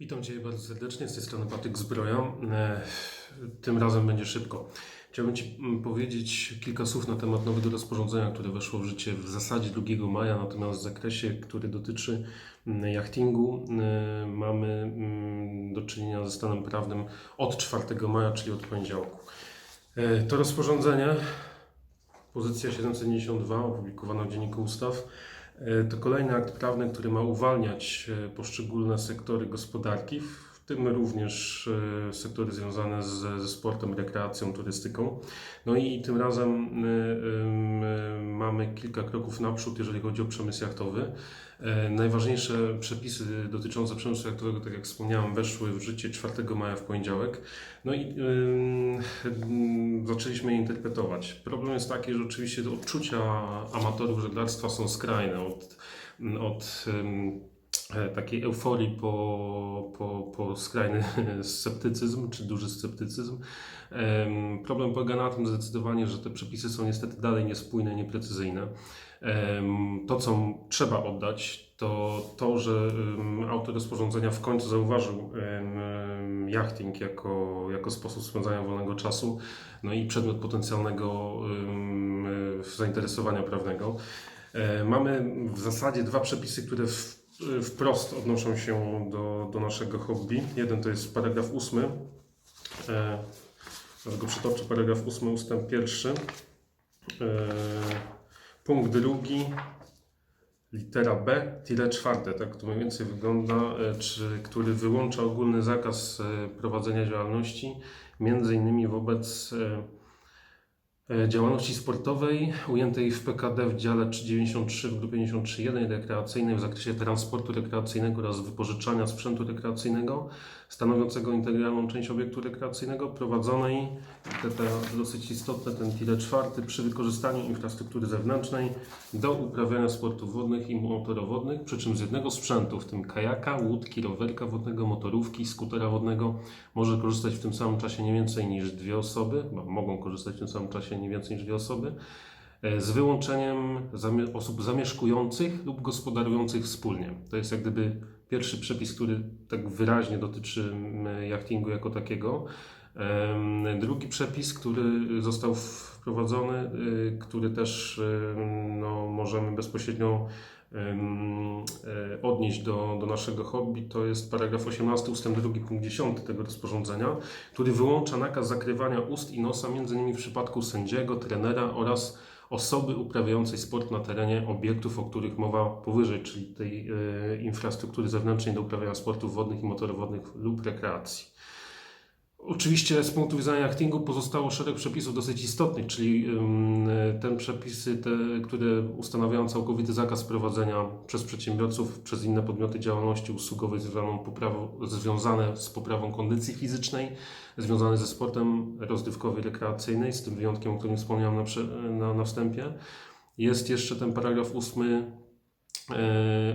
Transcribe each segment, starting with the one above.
Witam Cię bardzo serdecznie, z tej strony Patryk Zbroja. E, Tym razem będzie szybko. Chciałbym Ci mm, powiedzieć kilka słów na temat nowego rozporządzenia, które weszło w życie w zasadzie 2 maja, natomiast w zakresie, który dotyczy mm, jachtingu, e, mamy mm, do czynienia ze stanem prawnym od 4 maja, czyli od poniedziałku. E, To rozporządzenie, pozycja 792, opublikowana w Dzienniku Ustaw, To kolejny akt prawny, który ma uwalniać e, poszczególne sektory gospodarki, w tym również e, sektory związane z, ze sportem, rekreacją, turystyką. No i tym razem e, em, e, mamy kilka kroków naprzód, jeżeli chodzi o przemysł jachtowy. E, Najważniejsze przepisy dotyczące przemysłu jachtowego, tak jak wspomniałem, weszły w życie 4 maja w poniedziałek. No i ym, zaczęliśmy je interpretować. Problem jest taki, że oczywiście odczucia amatorów żeglarstwa są skrajne. Od, od e, takiej euforii po, po, po skrajny sceptycyzm, czy duży sceptycyzm. Em, Problem polega na tym zdecydowanie, że te przepisy są niestety dalej niespójne, nieprecyzyjne. To, co trzeba oddać, to to, że autor rozporządzenia w końcu zauważył jachting jako, jako sposób spędzania wolnego czasu, no i przedmiot potencjalnego e, zainteresowania prawnego. E, Mamy w zasadzie dwa przepisy, które w, wprost odnoszą się do, do naszego hobby. Jeden to jest paragraf ósmy. E, go przytoczę. Paragraf ósmy, ustęp pierwszy. E, Punkt drugi, litera B, tyle czwarte, tak to mniej więcej wygląda, e, czy, który wyłącza ogólny zakaz e, prowadzenia działalności, między innymi wobec e, działalności sportowej ujętej w PKD w dziale 393 w grupie 53.1 rekreacyjnej w zakresie transportu rekreacyjnego oraz wypożyczania sprzętu rekreacyjnego stanowiącego integralną część obiektu rekreacyjnego prowadzonej, te, te dosyć istotne, ten tyle czwarty, przy wykorzystaniu infrastruktury zewnętrznej do uprawiania sportów wodnych i motorowodnych, przy czym z jednego sprzętu, w tym kajaka, łódki, rowerka wodnego, motorówki, skutera wodnego, może korzystać w tym samym czasie nie więcej niż dwie osoby, mogą korzystać w tym samym czasie nie więcej niż dwie osoby, e, z wyłączeniem osób zamieszkujących lub gospodarujących wspólnie. To jest jak gdyby pierwszy przepis, który tak wyraźnie dotyczy mm, jachtingu jako takiego. Drugi przepis, który został wprowadzony, y, który też y, no, możemy bezpośrednio odnieść do, do naszego hobby, to jest paragraf 18 ustęp 2 punkt 10 tego rozporządzenia, który wyłącza nakaz zakrywania ust i nosa m.in. w przypadku sędziego, trenera oraz osoby uprawiającej sport na terenie obiektów, o których mowa powyżej, czyli tej e, infrastruktury zewnętrznej do uprawiania sportów wodnych i motorowodnych lub rekreacji. Oczywiście z punktu widzenia jachtingu pozostało szereg przepisów dosyć istotnych, czyli te przepisy, te, które ustanawiają całkowity zakaz prowadzenia przez przedsiębiorców, przez inne podmioty działalności usługowej związaną poprawą, związane z poprawą kondycji fizycznej, związane ze sportem rozrywkowy, rekreacyjnej, z tym wyjątkiem, o którym wspomniałem na, na, na wstępie. Jest jeszcze ten paragraf ósmy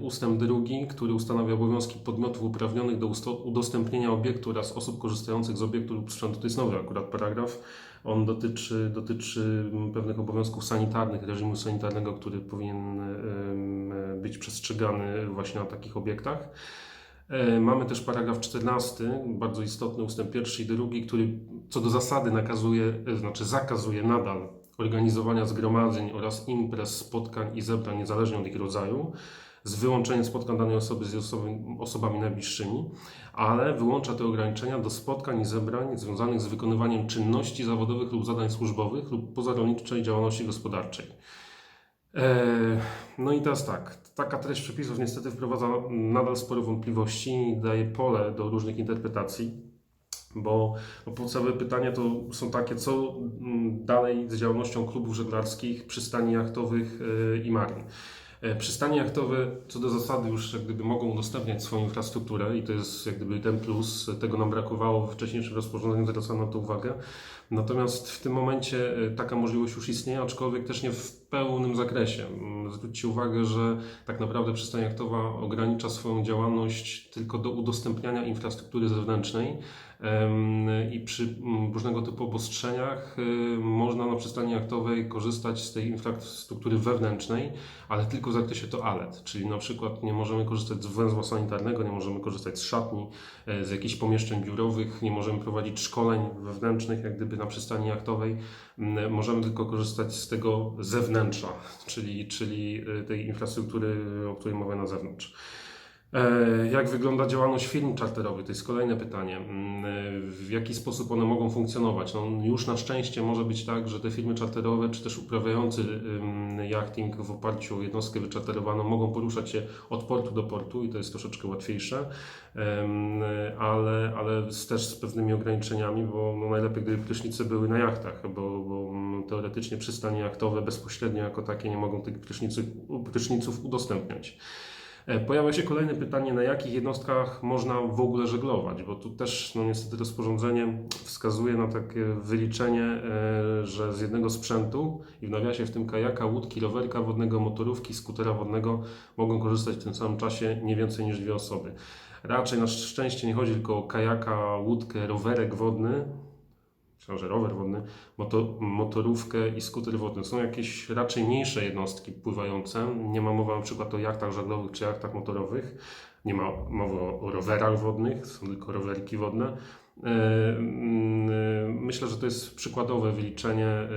Ustęp drugi, który ustanawia obowiązki podmiotów uprawnionych do udostępnienia obiektu oraz osób korzystających z obiektu lub sprzętu. To jest nowy akurat paragraf. On dotyczy, dotyczy pewnych obowiązków sanitarnych, reżimu sanitarnego, który powinien być przestrzegany właśnie na takich obiektach. E, Mamy też paragraf 14, bardzo istotny ustęp pierwszy i drugi, który co do zasady nakazuje, e, znaczy zakazuje nadal organizowania zgromadzeń oraz imprez, spotkań i zebrań niezależnie od ich rodzaju, z wyłączeniem spotkań danej osoby z osoby, osobami najbliższymi, ale wyłącza te ograniczenia do spotkań i zebrań związanych z wykonywaniem czynności zawodowych lub zadań służbowych lub pozarolniczej działalności gospodarczej. E, No i teraz tak, taka treść przepisów niestety wprowadza nadal sporo wątpliwości i daje pole do różnych interpretacji. Bo podstawowe pytania to są takie, co mm, dalej z działalnością klubów żeglarskich, przystani jachtowych yy, i marin. E, Przystani jachtowe co do zasady już jak gdyby mogą udostępniać swoją infrastrukturę i to jest jak gdyby ten plus, tego nam brakowało w wcześniejszym rozporządzeniu, zwracano na to uwagę. Natomiast w tym momencie e, taka możliwość już istnieje, aczkolwiek też nie w pełnym zakresie. Mm, Zwróćcie uwagę, że tak naprawdę przystań jachtowa ogranicza swoją działalność tylko do udostępniania infrastruktury zewnętrznej I przy mm, różnego typu obostrzeniach y, można na przystani jachtowej korzystać z tej infrastruktury wewnętrznej, ale tylko w zakresie toalet, czyli na przykład nie możemy korzystać z węzła sanitarnego, nie możemy korzystać z szatni, e, z jakichś pomieszczeń biurowych, nie możemy prowadzić szkoleń wewnętrznych, jak gdyby na przystani jachtowej. Możemy tylko korzystać z tego zewnętrza, czyli, czyli e, tej infrastruktury, o której mowa na zewnątrz. E, Jak wygląda działalność firm czarterowych? To jest kolejne pytanie. Mm, W jaki sposób one mogą funkcjonować? No, już na szczęście może być tak, że te firmy czarterowe, czy też uprawiający jachting w oparciu o jednostkę wyczarterowaną mogą poruszać się od portu do portu i to jest troszeczkę łatwiejsze, ale, ale też z pewnymi ograniczeniami, bo no, najlepiej gdyby prysznice były na jachtach, bo, bo mm, teoretycznie przystanie jachtowe bezpośrednio jako takie nie mogą tych pryszniców udostępniać. E, Pojawia się kolejne pytanie, na jakich jednostkach można w ogóle żeglować, bo tu też no niestety rozporządzenie wskazuje na takie wyliczenie, e, że z jednego sprzętu i w nawiasie w tym kajaka, łódki, rowerka wodnego, motorówki, skutera wodnego mogą korzystać w tym samym czasie nie więcej niż dwie osoby. Raczej na szczęście nie chodzi tylko o kajaka, łódkę, rowerek wodny, że rower wodny, moto, motorówkę i skuter wodny. Są jakieś raczej mniejsze jednostki pływające. Nie ma mowy na przykład o jachtach żaglowych czy jachtach motorowych. Nie ma mowy o, o rowerach wodnych, są tylko rowerki wodne. E, mm, Myślę, że to jest przykładowe wyliczenie e,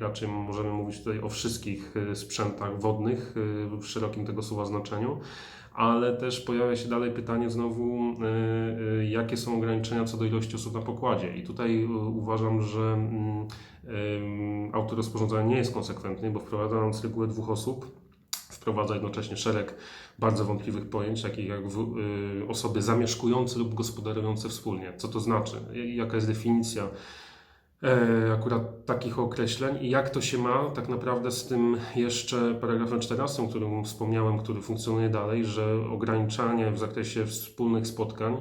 raczej możemy mówić tutaj o wszystkich e, sprzętach wodnych e, w szerokim tego słowa znaczeniu ale też pojawia się dalej pytanie znowu, y, y, jakie są ograniczenia co do ilości osób na pokładzie. I tutaj y, uważam, że mm, autor rozporządzenia nie jest konsekwentny, bo wprowadzając regułę dwóch osób, wprowadza jednocześnie szereg bardzo wątpliwych pojęć, takich jak osoby zamieszkujące lub gospodarujące wspólnie. Co to znaczy? Jaka jest definicja e, akurat takich określeń i jak to się ma tak naprawdę z tym jeszcze paragrafem 14, o którym wspomniałem, który funkcjonuje dalej, że ograniczanie w zakresie wspólnych spotkań,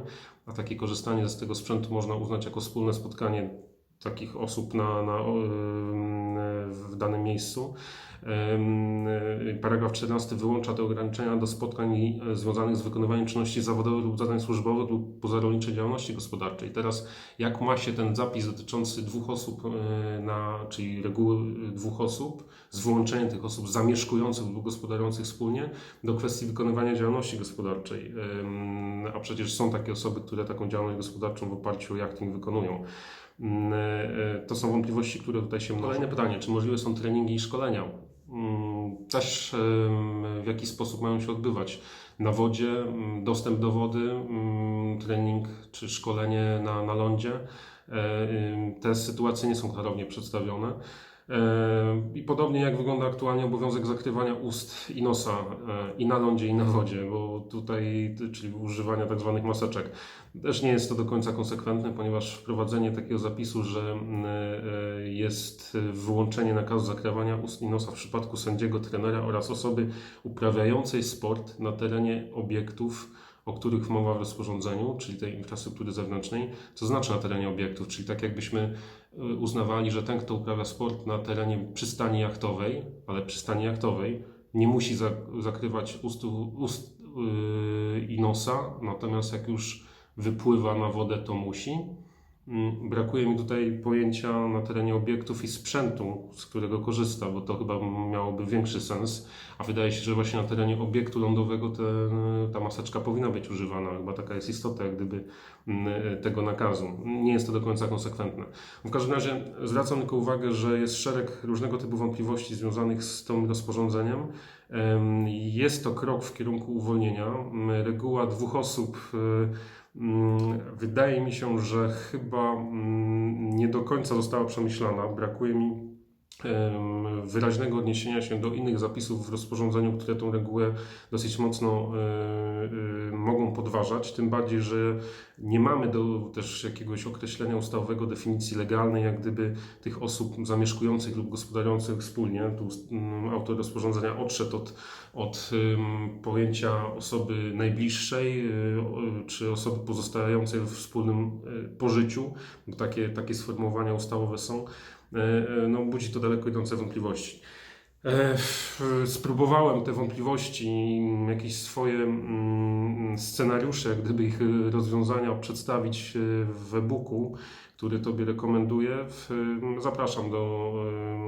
a takie korzystanie z tego sprzętu można uznać jako wspólne spotkanie takich osób na, na, w danym miejscu. Paragraf 14 wyłącza te ograniczenia do spotkań e, związanych z wykonywaniem czynności zawodowych lub zadań służbowych lub pozarolniczej działalności gospodarczej. Teraz jak ma się ten zapis dotyczący dwóch osób, e, na, czyli reguły e, dwóch osób, z wyłączeniem tych osób zamieszkujących lub gospodarujących wspólnie, do kwestii wykonywania działalności gospodarczej. A przecież są takie osoby, które taką działalność gospodarczą w oparciu o jachting wykonują. To są wątpliwości, które tutaj się mnożą. Kolejne pytanie, czy możliwe są treningi i szkolenia? Też w jaki sposób mają się odbywać? Na wodzie, ym, dostęp do wody, ym, trening czy szkolenie na, na lądzie. E, Te sytuacje nie są klarownie przedstawione. I podobnie jak wygląda aktualnie obowiązek zakrywania ust i nosa e, i na lądzie, i na wodzie, bo tutaj, czyli używania tak zwanych maseczek. Też nie jest to do końca konsekwentne, ponieważ wprowadzenie takiego zapisu, że e, jest wyłączenie nakazu zakrywania ust i nosa w przypadku sędziego, trenera oraz osoby uprawiającej sport na terenie obiektów, o których mowa w rozporządzeniu, czyli tej infrastruktury zewnętrznej, co znaczy na terenie obiektów, czyli tak jakbyśmy uznawali, że ten, kto uprawia sport na terenie przystani jachtowej, ale przystani jachtowej, nie musi za, zakrywać ust, ust yy, i nosa, natomiast jak już wypływa na wodę, to musi. Mm, Brakuje mi tutaj pojęcia na terenie obiektów i sprzętu, z którego korzysta, bo to chyba miałoby większy sens. A wydaje się, że właśnie na terenie obiektu lądowego te, ta maseczka powinna być używana. Chyba taka jest istota, jak gdyby mm, tego nakazu. Nie jest to do końca konsekwentne. W każdym razie zwracam tylko uwagę, że jest szereg różnego typu wątpliwości związanych z tym rozporządzeniem. Em, Jest to krok w kierunku uwolnienia. Reguła dwóch osób y, Wydaje mi się, że chyba mm, nie do końca została przemyślana. Brakuje mi wyraźnego odniesienia się do innych zapisów w rozporządzeniu, które tą regułę dosyć mocno e, e, mogą podważać. Tym bardziej, że nie mamy do też jakiegoś określenia ustawowego definicji legalnej, jak gdyby tych osób zamieszkujących lub gospodarujących wspólnie. Tu mm, autor rozporządzenia odszedł od, od pojęcia osoby najbliższej o- czy osoby pozostającej w wspólnym pożyciu, bo takie, takie sformułowania ustawowe są. E, e, No, budzi to daleko idące wątpliwości. E, Spróbowałem te wątpliwości, mm, jakieś swoje mm, scenariusze, gdyby ich rozwiązania przedstawić w e-booku, który Tobie rekomenduję. W- Zapraszam do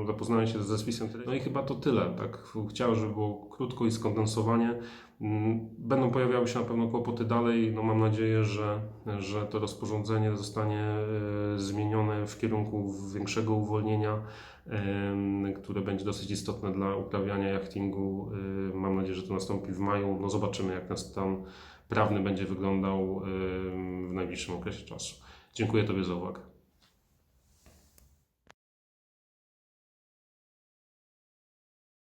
y, zapoznania się ze spisem. No i chyba to tyle. Tak? Chciałem, żeby było krótko i skondensowanie. Mm, Będą pojawiały się na pewno kłopoty dalej. No mam nadzieję, że, że to rozporządzenie zostanie y, zmienione w kierunku większego uwolnienia które będzie dosyć istotne dla uprawiania jachtingu. Y, Mam nadzieję, że to nastąpi w maju. No zobaczymy, jak ten stan prawny będzie wyglądał w najbliższym okresie czasu. Dziękuję Tobie za uwagę.